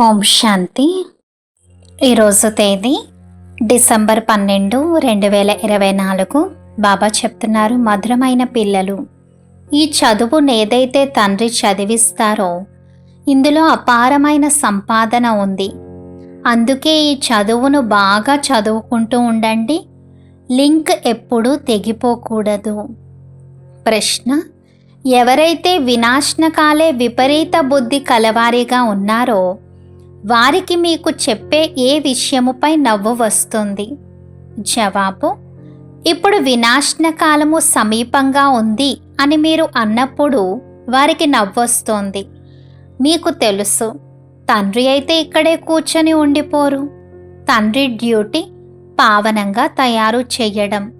ఓం శాంతి. ఈరోజు తేదీ డిసెంబర్ పన్నెండు రెండు వేల ఇరవై నాలుగు. బాబా చెప్తున్నారు మధురమైన పిల్లలు. ఈ చదువును ఏదైతే తండ్రి చదివిస్తారో ఇందులో అపారమైన సంపాదన ఉంది. అందుకే ఈ చదువును బాగా చదువుకుంటూ ఉండండి. లింక్ ఎప్పుడూ తెగిపోకూడదు. ప్రశ్న ఎవరైతే వినాశనకాలే విపరీత బుద్ధి కలవారిగా ఉన్నారో వారికి మీకు చెప్పే ఏ విషయముపై నవ్వు వస్తుంది? జవాబు ఇప్పుడు వినాశన కాలము సమీపంగా ఉంది అని మీరు అన్నప్పుడు వారికి నవ్వొస్తోంది మీకు తెలుసు తండ్రి అయితే ఇక్కడే కూర్చొని ఉండిపోరు. తండ్రి డ్యూటీ పావనంగా తయారు చేయడం.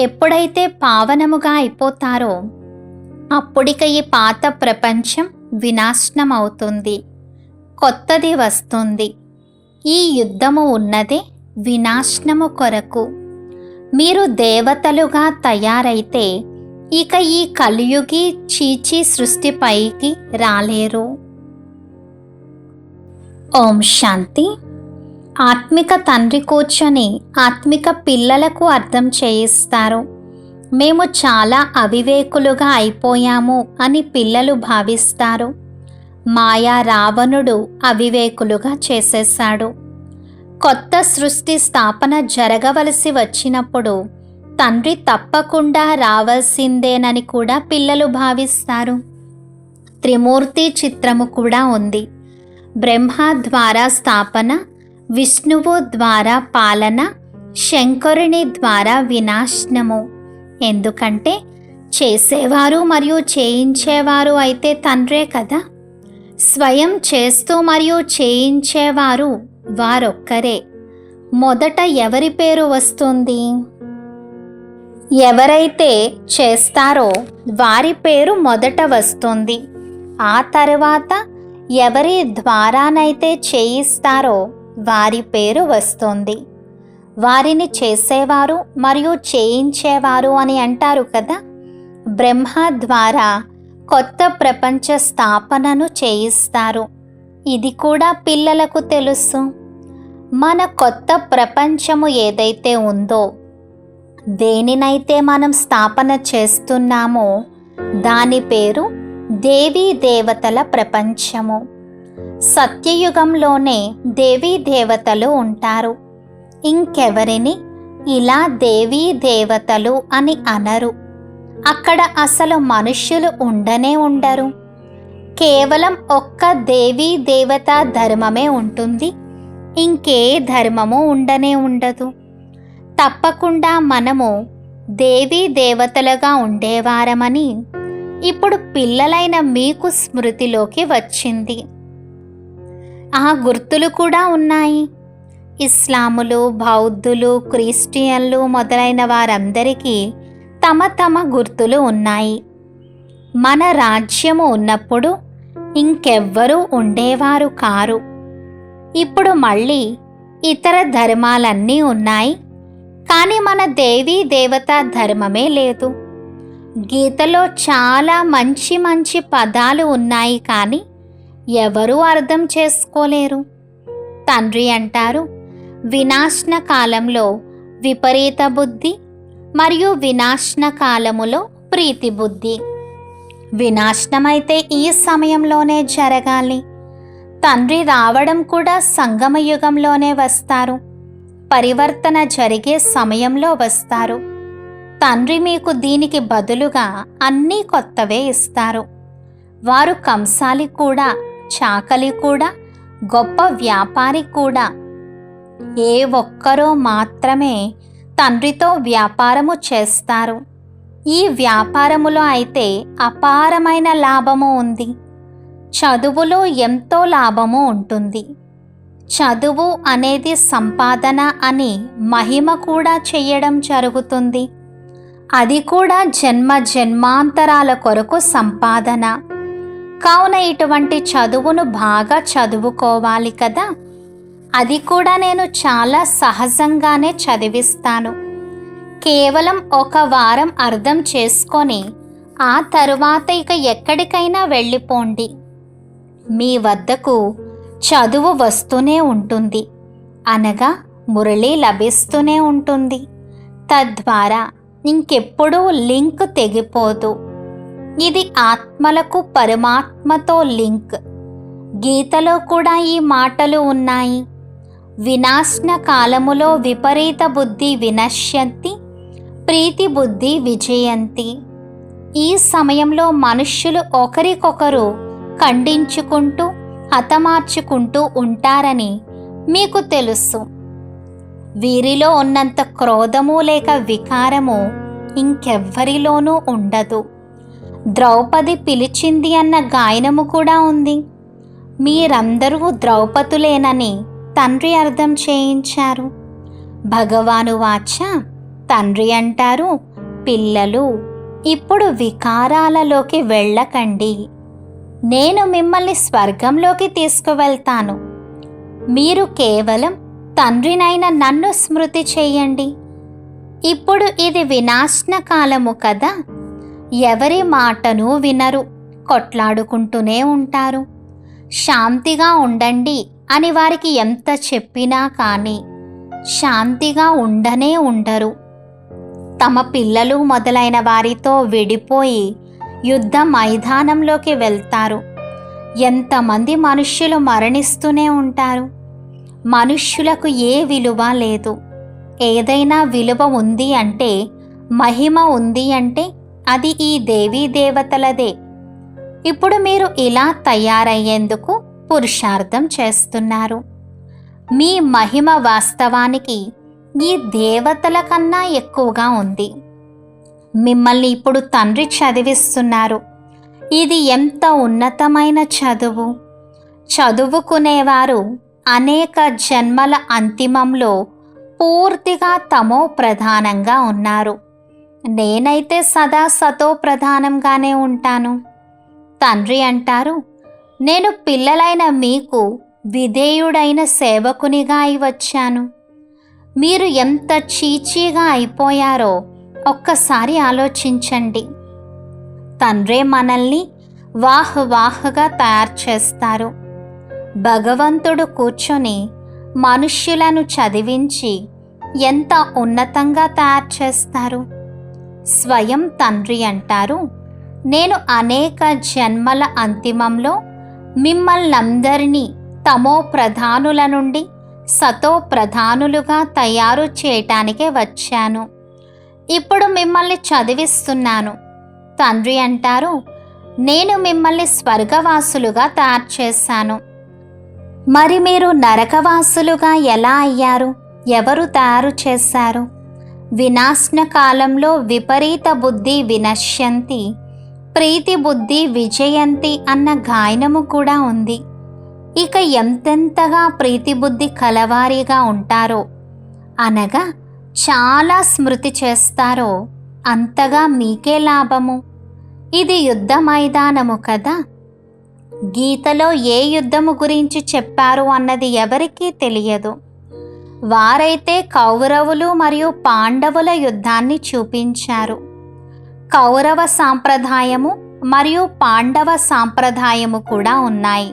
ఎప్పుడైతే పావనముగా అయిపోతారో అప్పుడిక ఈ పాత ప్రపంచం వినాశనం అవుతుంది కొత్తది వస్తుంది. ఈ యుద్ధము ఉన్నదే వినాశనము కొరకు. మీరు దేవతలుగా తయారైతే ఇక ఈ కలియుగి చీచి సృష్టిపైకి రాలేరు. ఓం శాంతి. ఆత్మిక తండ్రి కూర్చొని ఆత్మిక పిల్లలకు అర్థం చేయిస్తారు. మేము చాలా అవివేకులుగా అయిపోయాము అని పిల్లలు భావిస్తారు. మాయా రావణుడు అవివేకులుగా చేసేశాడు. కొత్త సృష్టి స్థాపన జరగవలసి వచ్చినప్పుడు తండ్రి తప్పకుండా రావాల్సిందేనని కూడా పిల్లలు భావిస్తారు. త్రిమూర్తి చిత్రము కూడా ఉంది. బ్రహ్మ ద్వారా స్థాపన విష్ణువు ద్వారా పాలన శంకరుని ద్వారా వినాశనము. ఎందుకంటే చేసేవారు మరియు చేయించేవారు అయితే తండ్రే కదా. స్వయం చేస్తూ మరియు చేయించేవారు వారొక్కరే. మొదట ఎవరి పేరు వస్తుంది? ఎవరైతే చేస్తారో వారి పేరు మొదట వస్తుంది. ఆ తర్వాత ఎవరి ద్వారానైతే చేయిస్తారో వారి పేరు వస్తుంది. వారిని చేసేవారు మరియు చేయించేవారు అని అంటారు కదా? బ్రహ్మ ద్వారా కొత్త ప్రపంచ స్థాపనను చేయిస్తారు. ఇది కూడా పిల్లలకు తెలుసు. మన కొత్త ప్రపంచము ఏదైతే ఉందో దేనినైతే మనం స్థాపన చేస్తున్నామో దాని పేరు దేవీ దేవతల ప్రపంచము. సత్యయుగంలోనే దేవీ దేవతలు ఉంటారు. ఇంకెవరిని ఇలా దేవీ దేవతలు అని అనరు. అక్కడ అసలు మనుష్యులు ఉండనే ఉండరు. కేవలం ఒక్క దేవీ దేవతా ధర్మమే ఉంటుంది. ఇంకే ధర్మము ఉండనే ఉండదు. తప్పకుండా మనము దేవీ దేవతలుగా ఉండేవారమని ఇప్పుడు పిల్లలైన మీకు స్మృతిలోకి వచ్చింది. ఆ గుర్తులు కూడా ఉన్నాయి. ఇస్లాములు బౌద్ధులు క్రిస్టియన్లు మొదలైన వారందరికీ తమ తమ గుర్తులు ఉన్నాయి. మన రాజ్యము ఉన్నప్పుడు ఇంకెవ్వరూ ఉండేవారు కారు. ఇప్పుడు మళ్ళీ ఇతర ధర్మాలన్నీ ఉన్నాయి. కానీ మన దేవీ దేవతా ధర్మమే లేదు. గీతలో చాలా మంచి మంచి పదాలు ఉన్నాయి కానీ ఎవరూ అర్థం చేసుకోలేరు. తండ్రి అంటారు వినాశన కాలంలో విపరీత బుద్ధి మరియు వినాశన కాలములో ప్రీతి బుద్ధి వినాశనమైతే ఈ సమయంలోనే జరగాలి. తండ్రి రావడం కూడా సంగమ యుగంలోనే వస్తారు. పరివర్తన జరిగే సమయంలో వస్తారు. తండ్రి మీకు దీనికి బదులుగా అన్నీ కొత్తవే ఇస్తారు. వారు కంసాలి కూడా చాకలి కూడా గొప్ప వ్యాపారి కూడా. ఏ ఒక్కరో మాత్రమే తండ్రితో వ్యాపారము చేస్తారు. ఈ వ్యాపారములో అయితే అపారమైన లాభము ఉంది. చదువులో ఎంతో లాభము ఉంటుంది. చదువు అనేది సంపాదన అని మహిమ కూడా చేయడం జరుగుతుంది. అది కూడా జన్మ జన్మాంతరాల కొరకు సంపాదన. కావున ఇటువంటి చదువును బాగా చదువుకోవాలి కదా? అది కూడా నేను చాలా సహజంగానే చదివిస్తాను. కేవలం ఒక వారం అర్థం చేసుకొని ఆ తరువాత ఇక ఎక్కడికైనా వెళ్ళిపోండి. మీ వద్దకు చదువు వస్తూనే ఉంటుంది. అనగా మురళి లభిస్తూనే ఉంటుంది. తద్వారా ఇంకెప్పుడూ లింక్ తెగిపోదు. ఇది ఆత్మలకు పరమాత్మతో లింక్. గీతలో కూడా ఈ మాటలు ఉన్నాయి. వినాశన కాలములో విపరీత బుద్ధి వినశ్యంతి ప్రీతి బుద్ధి విజయంతి. ఈ సమయంలో మనుష్యులు ఒకరికొకరు ఖండించుకుంటూ హతమార్చుకుంటూ ఉంటారని మీకు తెలుసు. వీరిలో ఉన్నంత క్రోధము లేక వికారము ఇంకెవ్వరిలోనూ ఉండదు. ద్రౌపది పిలిచింది అన్న గాయనము కూడా ఉంది. మీరందరూ ద్రౌపదులేనని తండ్రి అర్థం చేయించారు. భగవాను వాచ తండ్రి అంటారు పిల్లలు ఇప్పుడు వికారాలలోకి వెళ్ళకండి. నేను మిమ్మల్ని స్వర్గంలోకి తీసుకువెళ్తాను. మీరు కేవలం తండ్రినైన నన్ను స్మృతి చేయండి. ఇప్పుడు ఇది వినాశన కాలము కదా ఎవరి మాటను వినరు కొట్లాడుకుంటూనే ఉంటారు. శాంతిగా ఉండండి. అని వారికి ఎంత చెప్పినా కానీ శాంతిగా ఉండనే ఉండరు. తమ పిల్లలు మొదలైన వారితో విడిపోయి యుద్ధ మైదానంలోకి వెళ్తారు. ఎంతమంది మనుష్యులు మరణిస్తూనే ఉంటారు. మనుష్యులకు ఏ విలువ లేదు. ఏదైనా విలువ ఉంది అంటే మహిమ ఉంది అంటే అది ఈ దేవీ దేవతలదే. ఇప్పుడు మీరు ఇలా తయారయ్యేందుకు పురుషార్థం చేస్తున్నారు. మీ మహిమ వాస్తవానికి ఈ దేవతల కన్నా ఎక్కువగా ఉంది. మిమ్మల్ని ఇప్పుడు తండ్రి చదివిస్తున్నారు. ఇది ఎంత ఉన్నతమైన చదువు. చదువుకునేవారు అనేక జన్మల అంతిమంలో పూర్తిగా తమో ప్రధానంగా ఉన్నారు. నేనైతే సదా సతో ప్రధానంగానే ఉంటాను. తండ్రి అంటారు నేను పిల్లలైన మీకు విధేయుడైన సేవకునిగా అయి వచ్చాను. మీరు ఎంత చీచీగా అయిపోయారో ఒక్కసారి ఆలోచించండి. తండ్రే మనల్ని వాహ్ వాహ్గా తయారు చేస్తారు. భగవంతుడు కూర్చొని మనుష్యులను చదివించి ఎంత ఉన్నతంగా తయారు చేస్తారు? స్వయం తండ్రి అంటారు నేను అనేక జన్మల అంతిమంలో మిమ్మల్నందరినీ తమో ప్రధానుల నుండి సతో ప్రధానులుగా తయారు చేయటానికే వచ్చాను. ఇప్పుడు మిమ్మల్ని చదివిస్తున్నాను. తండ్రి అంటారు నేను మిమ్మల్ని స్వర్గవాసులుగా తయారు చేశాను. మరి మీరు నరకవాసులుగా ఎలా అయ్యారు? ఎవరు తయారు చేశారు? వినాశన కాలంలో విపరీత బుద్ధి వినశ్యంతి. ప్రీతి బుద్ధి విజయంతి అన్న గాయనము కూడా ఉంది. ఇక ఎంతెంతగా ప్రీతి బుద్ధి కలవారిగా ఉంటారో అనగా చాలా స్మృతి చేస్తారో అంతగా మీకే లాభము. ఇది యుద్ధ మైదానము కదా. గీతలో ఏ యుద్ధము గురించి చెప్పారు అన్నది ఎవరికీ తెలియదు. వారైతే కౌరవులు మరియు పాండవుల యుద్ధాన్ని చూపించారు. కౌరవ సాంప్రదాయము మరియు పాండవ సాంప్రదాయము కూడా ఉన్నాయి.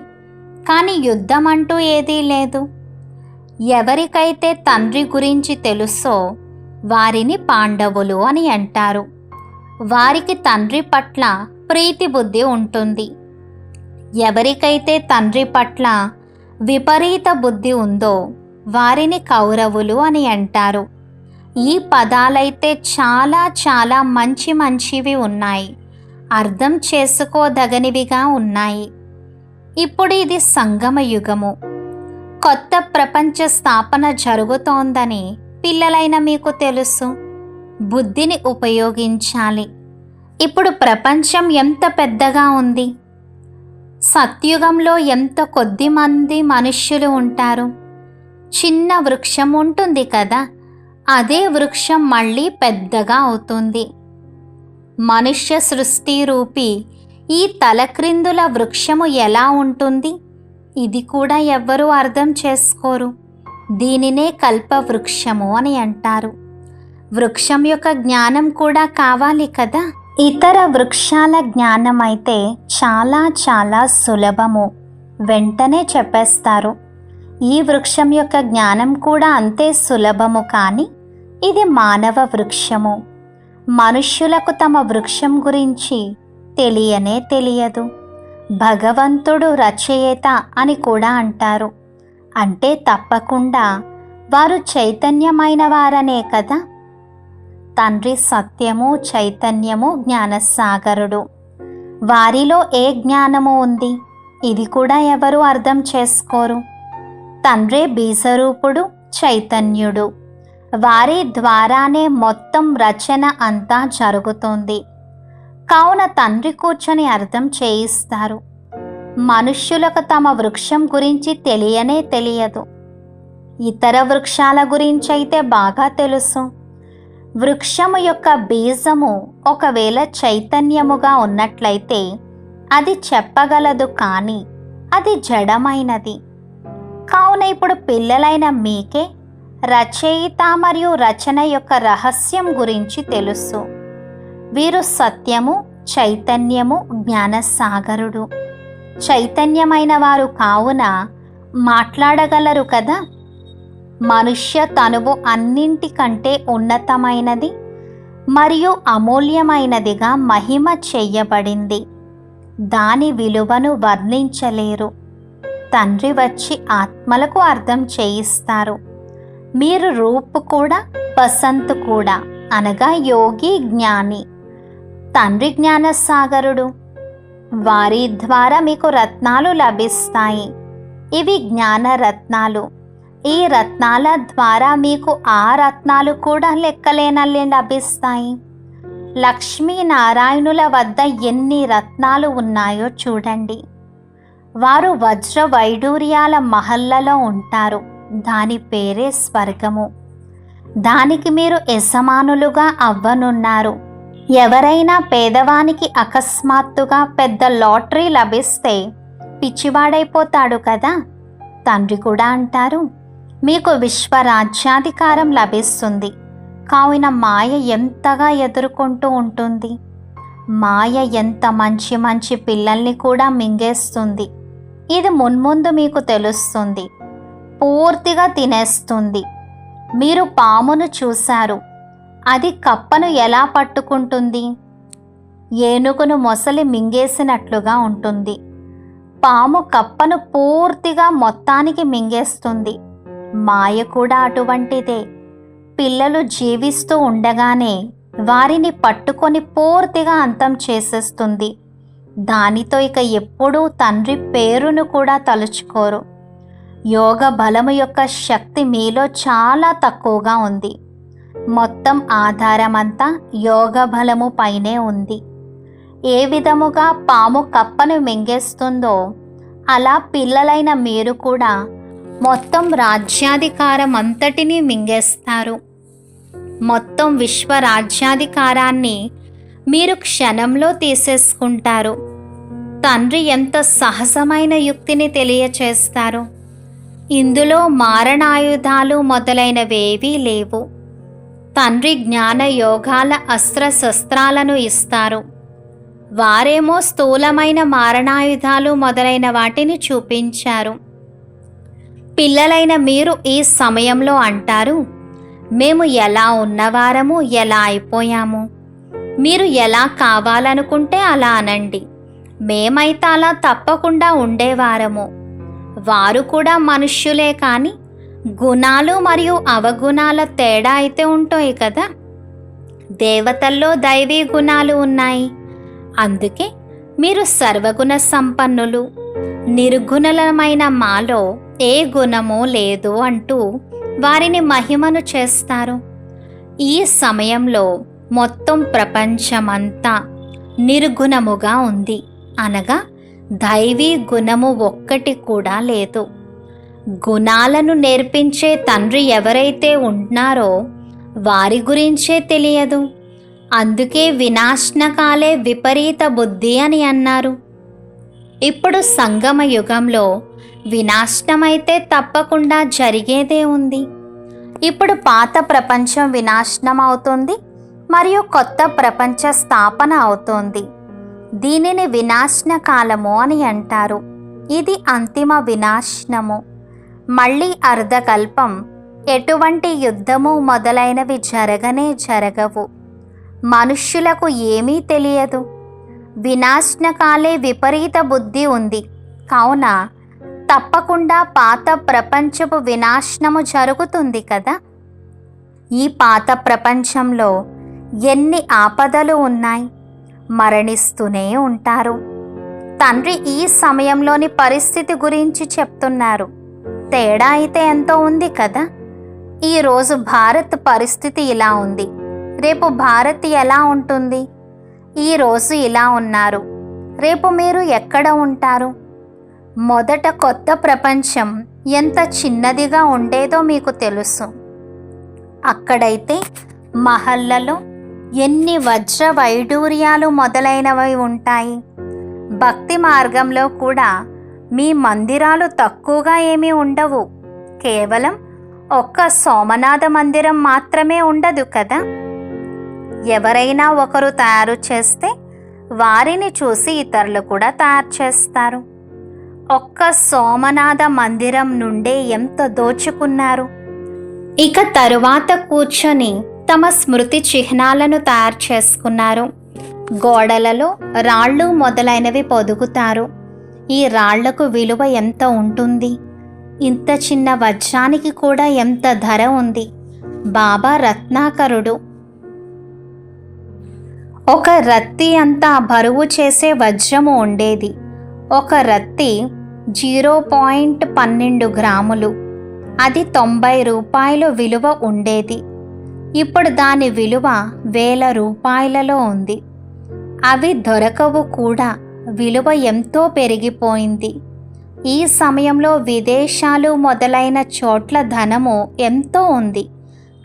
కానీ యుద్ధం అంటూ ఏదీ లేదు. ఎవరికైతే తండ్రి గురించి తెలుసో వారిని పాండవులు అని అంటారు. వారికి తండ్రి పట్ల ప్రీతి బుద్ధి ఉంటుంది. ఎవరికైతే తండ్రి పట్ల విపరీత బుద్ధి ఉందో వారిని కౌరవులు అని అంటారు. ఈ పదాలైతే చాలా చాలా మంచి మంచివి ఉన్నాయి. అర్థం చేసుకోదగనివిగా ఉన్నాయి. ఇప్పుడు ఇది సంగమ యుగము. కొత్త ప్రపంచ స్థాపన జరుగుతోందని పిల్లలైన మీకు తెలుసు. బుద్ధిని ఉపయోగించాలి. ఇప్పుడు ప్రపంచం ఎంత పెద్దగా ఉంది? సత్యుగంలో ఎంత కొద్ది మంది మనుష్యులు ఉంటారు? చిన్న వృక్షం ఉంటుంది కదా? అదే వృక్షం మళ్ళీ పెద్దగా అవుతుంది. మనుష్య సృష్టి రూపి ఈ తలక్రిందుల వృక్షము ఎలా ఉంటుంది? ఇది కూడా ఎవ్వరూ అర్థం చేసుకోరు. దీనినే కల్ప వృక్షము అని అంటారు. వృక్షం యొక్క జ్ఞానం కూడా కావాలి కదా? ఇతర వృక్షాల జ్ఞానం అయితే చాలా చాలా సులభము. వెంటనే చెప్పేస్తారు. ఈ వృక్షం యొక్క జ్ఞానం కూడా అంతే సులభము కానీ ఇది మానవ వృక్షము. మనుష్యులకు తమ వృక్షం గురించి తెలియనే తెలియదు. భగవంతుడు రచయిత అని కూడా అంటారు. అంటే తప్పకుండా వారు చైతన్యమైన వారనే కదా? తండ్రి సత్యము చైతన్యము జ్ఞానసాగరుడు. వారిలో ఏ జ్ఞానము ఉంది? ఇది కూడా ఎవరు అర్థం చేసుకోరు. తండ్రే బీజరూపుడు చైతన్యుడు. వారి ద్వారానే మొత్తం రచన అంతా జరుగుతుంది. కావున తండ్రి కూర్చొని అర్థం చేయిస్తారు. మనుష్యులకు తమ వృక్షం గురించి తెలియనే తెలియదు. ఇతర వృక్షాల గురించి అయితే బాగా తెలుసు. వృక్షము యొక్క బీజము ఒకవేళ చైతన్యముగా ఉన్నట్లయితే అది చెప్పగలదు కానీ అది జడమైనది. కావున ఇప్పుడు పిల్లలైన మీకే రచయిత మరియు రచన యొక్క రహస్యం గురించి తెలుసు. వీరు సత్యము చైతన్యము జ్ఞానసాగరుడు. చైతన్యమైన వారు కావున మాట్లాడగలరు కదా? మనుష్య తనువు అన్నింటికంటే ఉన్నతమైనది మరియు అమూల్యమైనదిగా మహిమ చెయ్యబడింది దాని విలువను వర్ణించలేరు. తండ్రి వచ్చి ఆత్మలకు అర్థం చేయిస్తారు. మీరు రూపు కూడా బసంత్ కూడా అనగా యోగి జ్ఞాని. తండ్రి జ్ఞానసాగరుడు. వారి ద్వారా మీకు రత్నాలు లభిస్తాయి. ఇవి జ్ఞాన రత్నాలు ఈ రత్నాల ద్వారా మీకు ఆ రత్నాలు కూడా లెక్కలేనల్లి లభిస్తాయి. లక్ష్మీనారాయణుల వద్ద ఎన్ని రత్నాలు ఉన్నాయో చూడండి. వారు వజ్ర వైడూర్యాల మహల్లలో ఉంటారు. దాని పేరే స్వర్గము. దానికి మీరు యజమానులుగా అవ్వనున్నారు. ఎవరైనా పేదవానికి అకస్మాత్తుగా పెద్ద లాటరీ లభిస్తే పిచ్చివాడైపోతాడు కదా? తండ్రి కూడా అంటారు మీకు విశ్వరాజ్యాధికారం లభిస్తుంది. కావున మాయ ఎంతగా ఎదుర్కొంటూ ఉంటుంది. మాయ ఎంత మంచి మంచి పిల్లల్ని కూడా మింగేస్తుంది. ఇది మున్ముందు మీకు తెలుస్తుంది. పూర్తిగా తినేస్తుంది. మీరు పామును చూశారు. అది కప్పను ఎలా పట్టుకుంటుంది? ఏనుగును మొసలి మింగేసినట్లుగా ఉంటుంది. పాము కప్పను పూర్తిగా మొత్తానికి మింగేస్తుంది. మాయ కూడా అటువంటిదే. పిల్లలు జీవిస్తూ ఉండగానే వారిని పట్టుకొని పూర్తిగా అంతం చేసేస్తుంది. దానితో ఇక ఎప్పుడూ తండ్రి పేరును కూడా తలుచుకోరు. యోగ బలము యొక్క శక్తి మీలో చాలా తక్కువగా ఉంది. మొత్తం ఆధారమంతా యోగ బలము పైనే ఉంది. ఏ విధముగా పాము కప్పను మింగేస్తుందో అలా పిల్లలైన మీరు కూడా మొత్తం రాజ్యాధికారం అంతటినీ మింగేస్తారు. మొత్తం విశ్వ రాజ్యాధికారాన్ని మీరు క్షణంలో తీసేసుకుంటారు. తండ్రి ఎంత సహజమైన యుక్తిని తెలియచేస్తారు. ఇందులో మారణాయుధాలు మొదలైనవేవీ లేవు. తండ్రి జ్ఞాన యోగాల అస్త్ర శస్త్రాలను ఇస్తారు. వారేమో స్థూలమైన మారణాయుధాలు మొదలైన వాటిని చూపించారు. పిల్లలైన మీరు ఈ సమయంలో అంటారు మేము ఎలా ఉన్నవారము ఎలా అయిపోయాము? మీరు ఎలా కావాలనుకుంటే అలా అనండి. మేమైతే అలా తప్పకుండా ఉండేవారము. వారు కూడా మనుష్యులే కానీ గుణాలు మరియు అవగుణాల తేడా అయితే ఉంటాయి కదా. దేవతల్లో దైవీ గుణాలు ఉన్నాయి. అందుకే మీరు సర్వగుణ సంపన్నులు నిర్గుణలమైన మాలో ఏ గుణమూ లేదు అంటూ వారిని మహిమను చేస్తారు. ఈ సమయంలో మొత్తం ప్రపంచమంతా నిర్గుణముగా ఉంది అనగా దైవీ గుణము ఒక్కటి కూడా లేదు. గుణాలను నేర్పించే తండ్రి ఎవరైతే ఉంటున్నారో వారి గురించే తెలియదు. అందుకే వినాశనకాలే విపరీత బుద్ధి అని అన్నారు. ఇప్పుడు సంగమ యుగంలో వినాశనమైతే తప్పకుండా జరిగేదే ఉంది. ఇప్పుడు పాత ప్రపంచం వినాశనం అవుతుంది మరియు కొత్త ప్రపంచ స్థాపన అవుతోంది. దీనిని వినాశన కాలము అని అంటారు. ఇది అంతిమ వినాశనము. మళ్ళీ అర్ధకల్పం ఎటువంటి యుద్ధము మొదలైనవి జరగనే జరగవు. మనుష్యులకు ఏమీ తెలియదు. వినాశనకాలే విపరీత బుద్ధి ఉంది. కావున తప్పకుండా పాత ప్రపంచపు వినాశనము జరుగుతుంది కదా? ఈ పాత ప్రపంచంలో ఎన్ని ఆపదలు ఉన్నాయి? మరణిస్తూనే ఉంటారు. తండ్రి ఈ సమయంలోని పరిస్థితి గురించి చెప్తున్నారు. తేడా అయితే ఎంతో ఉంది కదా? ఈరోజు భారత్ పరిస్థితి ఇలా ఉంది. రేపు భారత్ ఎలా ఉంటుంది? ఈరోజు ఇలా ఉన్నారు. రేపు మీరు ఎక్కడ ఉంటారు? మొదట కొత్త ప్రపంచం ఎంత చిన్నదిగా ఉండేదో మీకు తెలుసు. అక్కడైతే మహల్లలో ఎన్ని వజ్ర వైడూర్యాలు మొదలైనవి ఉంటాయి? భక్తి మార్గంలో కూడా మీ మందిరాలు తక్కువగా ఏమీ ఉండవు. కేవలం ఒక్క సోమనాథ మందిరం మాత్రమే ఉండదు కదా? ఎవరైనా ఒకరు తయారు చేస్తే వారిని చూసి ఇతరులు కూడా తయారు చేస్తారు. ఒక్క సోమనాథ మందిరం నుండే ఎంత దోచుకున్నారు? ఇక తరువాత కూర్చొని తమ స్మృతి చిహ్నాలను తయారు చేసుకున్నారు. గోడలలో రాళ్ళు మొదలైనవి పొదుగుతారు. ఈ రాళ్ళకు విలువ ఎంత ఉంటుంది? ఇంత చిన్న వజ్రానికి కూడా ఎంత ధర ఉంది? బాబా రత్నాకరుడు. ఒక రత్తి అంతా బరువు చేసే వజ్రము ఉండేది. ఒక రత్తి జీరో పాయింట్ పన్నెండు గ్రాములు. అది తొంభై రూపాయలు విలువ ఉండేది. ఇప్పుడు దాని విలువ వేల రూపాయలలో ఉంది. అవి దొరకవు కూడా. విలువ ఎంతో పెరిగిపోయింది. ఈ సమయంలో విదేశాలు మొదలైన చోట్ల ధనము ఎంతో ఉంది.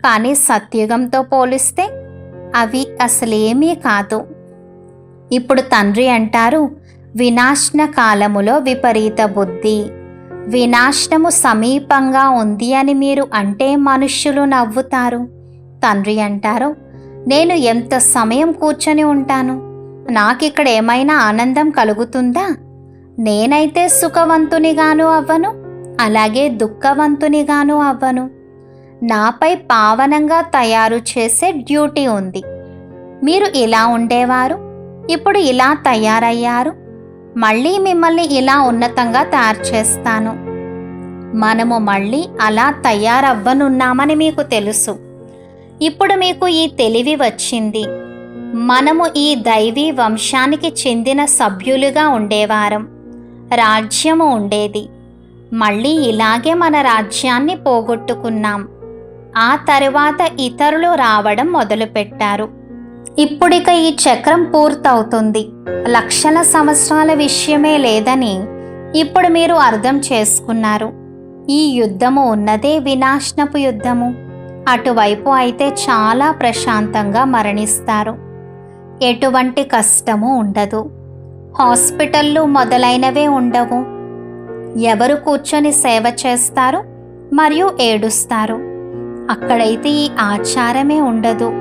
కానీ సత్యుగంతో పోలిస్తే అవి అసలేమీ కాదు. ఇప్పుడు తండ్రి అంటారు వినాశన కాలములో విపరీత బుద్ధి. వినాశనము సమీపంగా ఉంది అని మీరు అంటే మనుష్యులు నవ్వుతారు. తండ్రి అంటారు. నేను ఎంత సమయం కూర్చొని ఉంటాను? నాకిక్కడ ఏమైనా ఆనందం కలుగుతుందా? నేనైతే సుఖవంతునిగాను అవ్వను అలాగే దుఃఖవంతునిగాను అవ్వను. నాపై పావనంగా తయారు చేసే డ్యూటీ ఉంది. మీరు ఇలా ఉండేవారు ఇప్పుడు ఇలా తయారయ్యారు. మళ్ళీ మిమ్మల్ని ఇలా ఉన్నతంగా తయారు చేస్తాను. మనము మళ్ళీ అలా తయారవ్వనున్నామని మీకు తెలుసు. ఇప్పుడు మీకు ఈ తెలివి వచ్చింది. మనము ఈ దైవీ వంశానికి చెందిన సభ్యులుగా ఉండేవారం. రాజ్యము ఉండేది. మళ్ళీ ఇలాగే మన రాజ్యాన్ని పోగొట్టుకున్నాం. ఆ తరువాత ఇతరులు రావడం మొదలుపెట్టారు. ఇప్పుడిక ఈ చక్రం పూర్తవుతుంది. లక్షల సంవత్సరాల విషయమే లేదని ఇప్పుడు మీరు అర్థం చేసుకున్నారు. ఈ యుద్ధము ఉన్నదే వినాశనపు యుద్ధము. అటువైపు అయితే చాలా ప్రశాంతంగా మరణిస్తారు. ఎటువంటి కష్టము ఉండదు. హాస్పిటళ్ళు మొదలైనవే ఉండవు. ఎవరు కూర్చొని సేవ చేస్తారు? మరియు ఏడుస్తారు. అక్కడైతే ఈ ఆచారమే ఉండదు.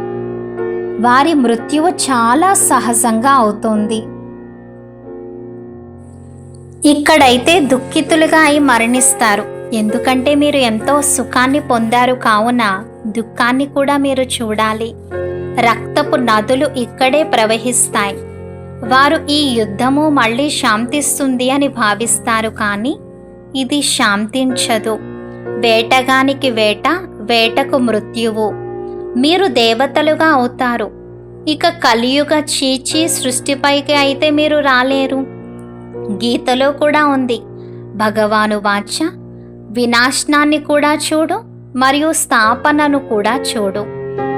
వారి మృత్యువు చాలా సహజంగా అవుతుంది. ఇక్కడైతే దుఃఖితులుగా అయి మరణిస్తారు. ఎందుకంటే మీరు ఎంతో సుఖాన్ని పొందారు కావున దుఃఖాన్ని కూడా మీరు చూడాలి. రక్తపు నదులు ఇక్కడే ప్రవహిస్తాయి. వారు ఈ యుద్ధము మళ్ళీ శాంతిస్తుంది అని భావిస్తారు కానీ ఇది శాంతించదు. వేటగానికి వేట వేటకు మృత్యువు. మీరు దేవతలుగా అవుతారు. ఇక కలియుగ చీచి సృష్టిపైకి అయితే మీరు రాలేరు. గీతలో కూడా ఉంది. భగవాను వాచ వినాశనాన్ని కూడా చూడు మరియు స్థాపనను కూడా చూడు.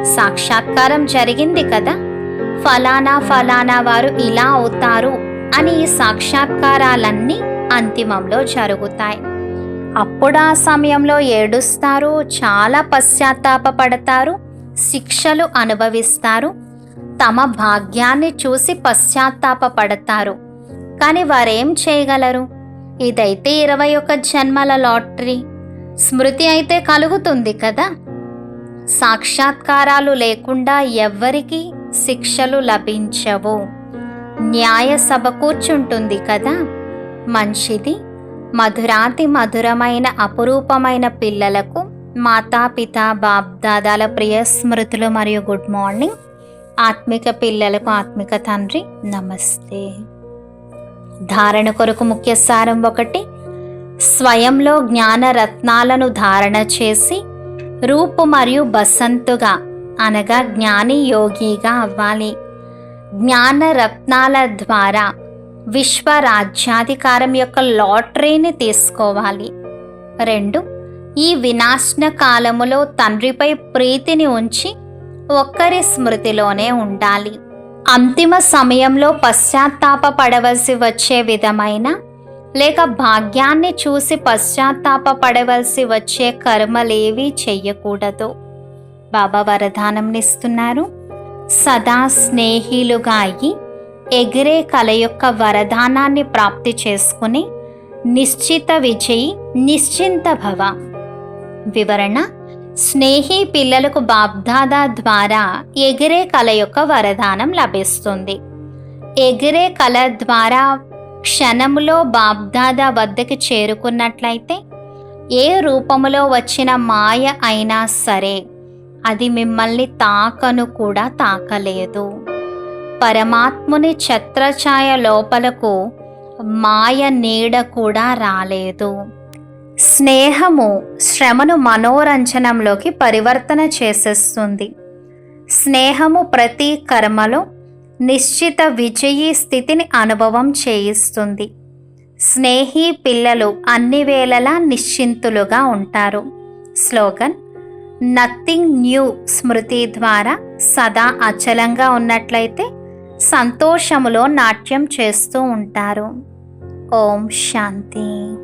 సాక్షాత్కారం జరిగింది కదా? ఫలానా ఫలానా వారు ఇలా అవుతారు అని ఈ సాక్షాత్కారాలన్నీ అంతిమంలో జరుగుతాయి. అప్పుడు ఆ సమయంలో ఏడుస్తారు చాలా పశ్చాత్తాపపడతారు శిక్షలు అనుభవిస్తారు తమ భాగ్యాన్ని చూసి పశ్చాత్తాపపడతారు. కానీ వారేం చేయగలరు? ఇదైతే ఇరవై ఒక జన్మల లాటరీ. స్మృతి అయితే కలుగుతుంది కదా. సాక్షాత్కారాలు లేకుండా ఎవ్వరికీ శిక్షలు లభించవు. న్యాయ సభ కూర్చుంటుంది కదా. మంచిది మధురాతి మధురమైన అపురూపమైన పిల్లలకు మాతాపిత బాబ్దాదాల ప్రియ స్మృతులు మరియు గుడ్ మార్నింగ్. ఆత్మిక పిల్లలకు ఆత్మిక తండ్రి నమస్తే. ధారణ కొరకు ముఖ్య సారం ఒకటి స్వయంలో జ్ఞానరత్నాలను ధారణ చేసి రూపు మరియు బసంతుగా అనగా జ్ఞాని యోగిగా అవ్వాలి. జ్ఞానరత్నాల ద్వారా విశ్వ రాజ్యాధికారం యొక్క లాటరీని తీసుకోవాలి. రెండు ఈ వినాశన కాలములో తండ్రిపై ప్రీతిని ఉంచి ఒక్కరి స్మృతిలోనే ఉండాలి. అంతిమ సమయంలో పశ్చాత్తాప పడవలసి వచ్చే విధమైన లేక భాగ్యాన్ని చూసి పశ్చాత్తాప పడవలసి వచ్చే కర్మలేవీ చెయ్యకూడదు. బాబా వరదానంనిస్తున్నారు సదా స్నేహిలుగా అయి ఎగిరే కళ యొక్క వరదానాన్ని ప్రాప్తి చేసుకుని నిశ్చిత విజయి నిశ్చింత భవ. వివరణ స్నేహి పిల్లలకు బాబ్దాదా ద్వారా ఎగిరే కళ యొక్క వరదానం లభిస్తుంది. ఎగిరే కళ ద్వారా క్షణములో బాబ్దాదా వద్దకు చేరుకున్నట్లయితే ఏ రూపములో వచ్చిన మాయ అయినా సరే అది మిమ్మల్ని తాకను కూడా తాకలేదు. పరమాత్ముని ఛత్రఛాయ లోపలకు మాయ నీడ కూడా రాలేదు. స్నేహము శ్రమను మనోరంజనంలోకి పరివర్తన చేసేస్తుంది. స్నేహము ప్రతి కర్మలో నిశ్చిత విజయీ స్థితిని అనుభవం చేయిస్తుంది. స్నేహి పిల్లలు అన్ని వేళలా నిశ్చింతులుగా ఉంటారు. స్లోగన్ నథింగ్ న్యూ స్మృతి ద్వారా సదా అచలంగా ఉన్నట్లయితే సంతోషములో నాట్యం చేస్తూ ఉంటారు. ఓం శాంతి.